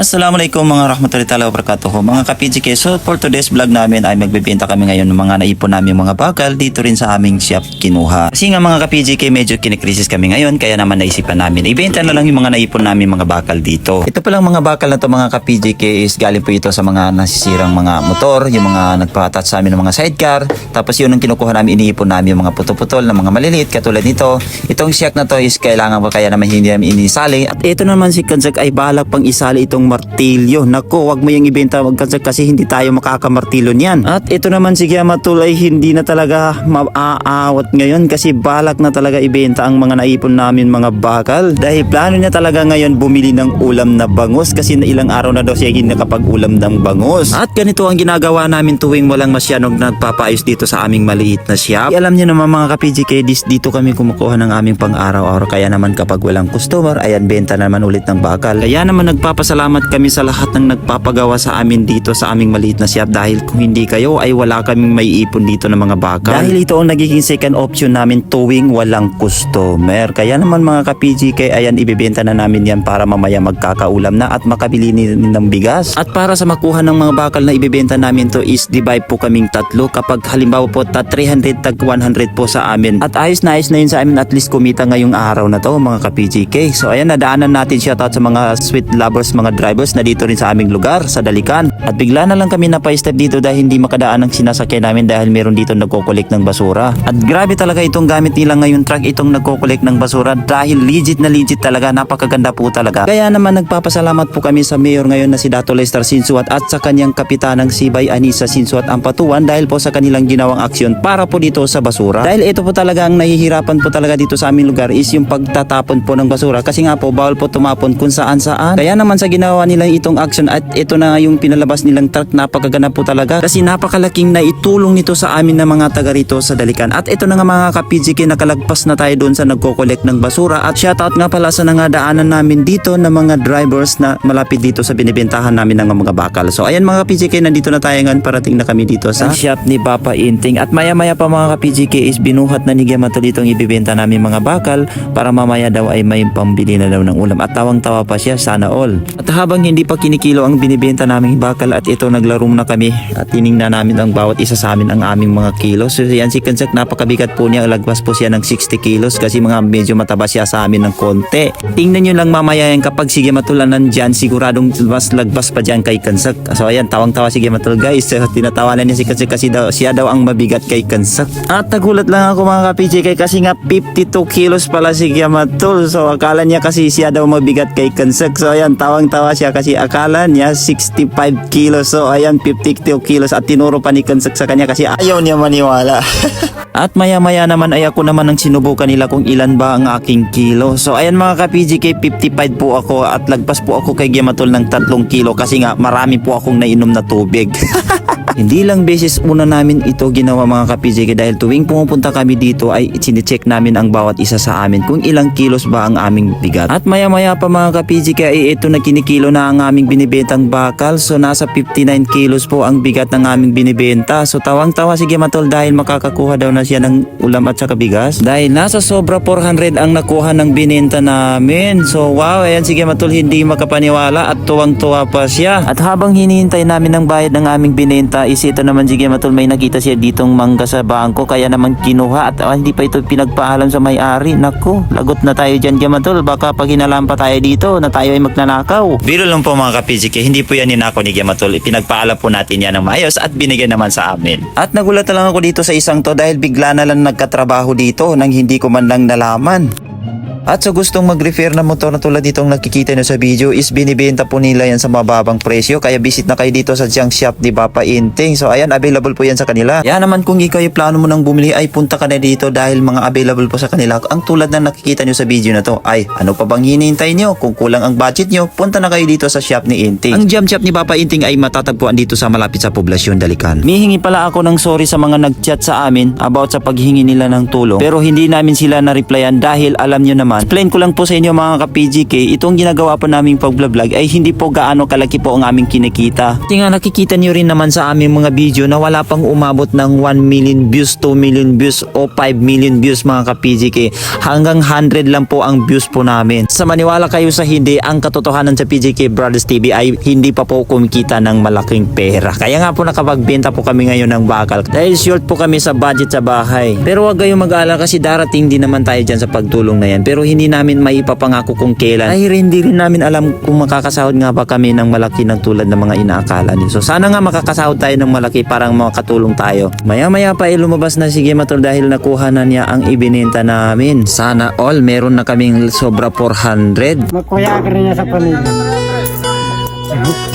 Assalamualaikum mga rahmatullahi ta'ala wabarakatuh. Mga ka-PGK, so for today's vlog namin ay magbibenta kami ngayon ng mga naipon namin mga bakal dito rin sa aming shop kinuha. Kasi nga mga ka-PGK medyo kinikrisis kami ngayon kaya naman naisipan namin ibenta na lang yung mga naipon namin mga bakal dito. Ito palang mga bakal na to mga ka-PGK is galing po ito sa mga nasisirang mga motor, yung mga nagpa-attach sa amin ng mga sidecar. Tapos yun ang kinukuha namin, iniipon namin yung mga putol-putol na mga maliliit katulad nito. Itong shack na to is kailangan pa kaya naman hindi namin inisali. At ito naman si Kanzak ay balak pang isali itong martilyo. Nako, wag mo yung ibenta kasi hindi tayo makakamartilyo niyan. At ito naman si Yamatul ay hindi na talaga maaawat ngayon kasi balak na talaga ibenta ang mga naipon namin mga bakal. Dahil plano niya talaga ngayon bumili ng ulam na bangus kasi na ilang araw na daw siya hindi nakapag-ulam ng bangus. At ganito ang ginagawa namin tuwing walang masyadong nagpapaayos dito sa aming maliit na shop. Alam niyo naman mga ka-PGK, dito kami kumukuha ng aming pang-araw-araw kaya naman kapag walang customer, ayan benta naman ulit ng bakal. Kaya naman nagpapasalamat kami sa lahat ng nagpapagawa sa amin dito sa aming maliit na shop dahil kung hindi kayo ay wala kaming may ipon dito ng mga bakal. Dahil ito ang nagiging second option namin tuwing walang customer. Kaya naman mga ka-PGK, ayan ibibenta na namin yan para mamaya magkakaulam na at makabili ng bigas. At para sa makuha ng mga bakal na ibibenta namin to is divide po kaming tatlo kapag halimbawa po ta 300 tag 100 po sa amin. At ayos na ayos na yun sa amin at least kumita ngayong araw na to mga ka-PGK. So ayan nadaanan natin shoutout sa mga sweet lovers mga drivers na dito rin sa aming lugar sa Dalikan. At bigla na lang kami napay-step dito dahil hindi makadaan ang sinasakyan namin dahil meron dito nagkokolek ng basura. At grabe talaga itong gamit nila ngayon truck itong nagkokolek ng basura dahil legit na legit talaga napakaganda po talaga. Kaya naman nagpapasalamat po kami sa mayor ngayon na si Dato Lester Sinsuat at sa kanyang kapitanang Sibay Anisa Sinsuat Ampatuan dahil po sa kanilang ginawang aksyon para po dito sa basura. Dahil ito po talaga ang nahihirapan po talaga dito sa aming lugar is yung pagtatapon po ng basura kasi nga po bawal po tumapon kung saan saan. Kaya naman sa ginawa nila itong action at ito na yung pinalabas nilang truck napakaganda po talaga kasi napakalaking na itulong nito sa amin na mga taga rito sa Dalikan. At ito na nga mga ka-PGK nakalagpas na tayo doon sa nagko-collect ng basura at shoutout nga pala sa nangadaanan namin dito na mga drivers na malapit dito sa binibentahan namin ng mga bakal. So ayan mga ka-PGK nandito na tayo ngayon parating na kami dito sa shop ni Papa Inting at maya maya pa mga ka-PGK is binuhat na ni Gemato dito ang ibibenta namin mga bakal para mamaya daw ay may pambili na daw ng ulam at tawang tawa pa siya sana all. At habang hindi pa kinikilo ang binibenta naming bakal at ito naglaro na kami at tiningnan namin ang bawat isa sa amin ang aming mga kilos. So yan si Kansak napakabigat po niya lagpas po siya ng 60 kilos kasi mga medyo mataba siya sa amin ng konti. Tingnan nyo lang mamaya yan kapag sige matulanan dyan siguradong mas lagbas pa dyan kay Kansak. So ayan tawang tawa sige matul guys. So, tinatawanan niya si Kansak kasi daw, siya daw ang mabigat kay Kansak. At nagulat lang ako mga ka-PJK kasi nga 52 kilos pala si Yamatul. So akala niya kasi siya daw mabigat kay Kansak. So ayan tawang tawa siya kasi akala niya 65 kilos. So ayan 52 kilos at tinuro pa ni Kansak sa kanya kasi ayaw niya maniwala. At maya-maya naman ay ako naman ang sinubukan nila kung ilan ba ang aking kilo. So ayan mga ka-PGK, 55 po ako at lagpas po ako kay Gimatol ng 3 kilo kasi nga marami po akong nainom na tubig. Hindi lang beses una namin ito ginawa mga ka-PJK dahil tuwing pumupunta kami dito ay sinicheck namin ang bawat isa sa amin kung ilang kilos ba ang aming bigat. At maya-maya pa mga ka-PJK ay ito na kinikilo na ang aming binibentang bakal. So nasa 59 kilos po ang bigat ng aming binibenta. So tawang-tawa si Gimatol dahil makakakuha daw na siya ng ulam at saka bigas. Dahil nasa sobra 400 ang nakuha ng binenta namin. So wow, ayan si Gimatol hindi makapaniwala at tuwang-tuwa pa siya. At habang hinihintay namin ang bayad ng aming binenta is ito naman si Gimatol may nakita siya ditong mangga sa bangko kaya naman kinuha at ah, hindi pa ito pinagpaalam sa may-ari. Nako, lagot na tayo dyan Gimatol. Baka pag pa tayo dito na tayo ay magnanakaw. Biro lang po mga ka-PGK, hindi po yan ninako ni Gimatol. Pinagpaalam po natin yan ng maayos at binigyan naman sa amin. At nagulat na lang ako dito sa isang to dahil bigla na lang nagkatrabaho dito nang hindi ko man lang nalaman. At sa gustong mag-refer na motor na tulad nitong nakikita nyo sa video is binibenta po nila yan sa mababang presyo. Kaya visit na kayo dito sa junk shop ni Papa Inting. So ayan, available po yan sa kanila. Yan naman kung ikaw yung plano mo nang bumili ay punta ka na dito dahil mga available po sa kanila. Ang tulad na nakikita nyo sa video na to ay ano pa bang hinihintay nyo? Kung kulang ang budget nyo, punta na kayo dito sa shop ni Inting. Ang junk shop ni Papa Inting ay matatagpuan dito sa malapit sa poblasyon Dalikan. Mihingi pala ako ng sorry sa mga nag-chat sa amin about sa paghingi nila ng tulong. Pero hindi namin sila na-replyan dahil alam nyo naman naman, explain ko lang po sa inyo mga ka-PGK, itong ginagawa po naming pag-vlog ay hindi po gaano kalaki po ang aming kinikita. Kasi nga nakikita nyo rin naman sa aming mga video na wala pang umabot ng 1 million views, 2 million views o 5 million views mga ka-PGK. Hanggang 100 lang po ang views po namin. Sa maniwala kayo sa hindi, ang katotohanan sa PGK Brothers TV ay hindi pa po kumikita ng malaking pera. Kaya nga po nakapagbenta po kami ngayon ng bakal. Dahil short po kami sa budget sa bahay. Pero wag kayong mag-aalala kasi darating din naman tayo dyan sa pagtulong na yan. Pero hindi namin maipapangako kung kailan. Dahil hindi rin namin alam kung makakasahod nga ba kami ng malaki ng tulad ng mga inaakala niyo. So sana nga makakasahod tayo ng malaki parang makatulong tayo. Maya maya pa ay lumabas na si Gemator dahil nakuha na niya ang ibinenta namin. Sana all meron na kaming sobra 400. Magkuya ka rin niya sa pamilya.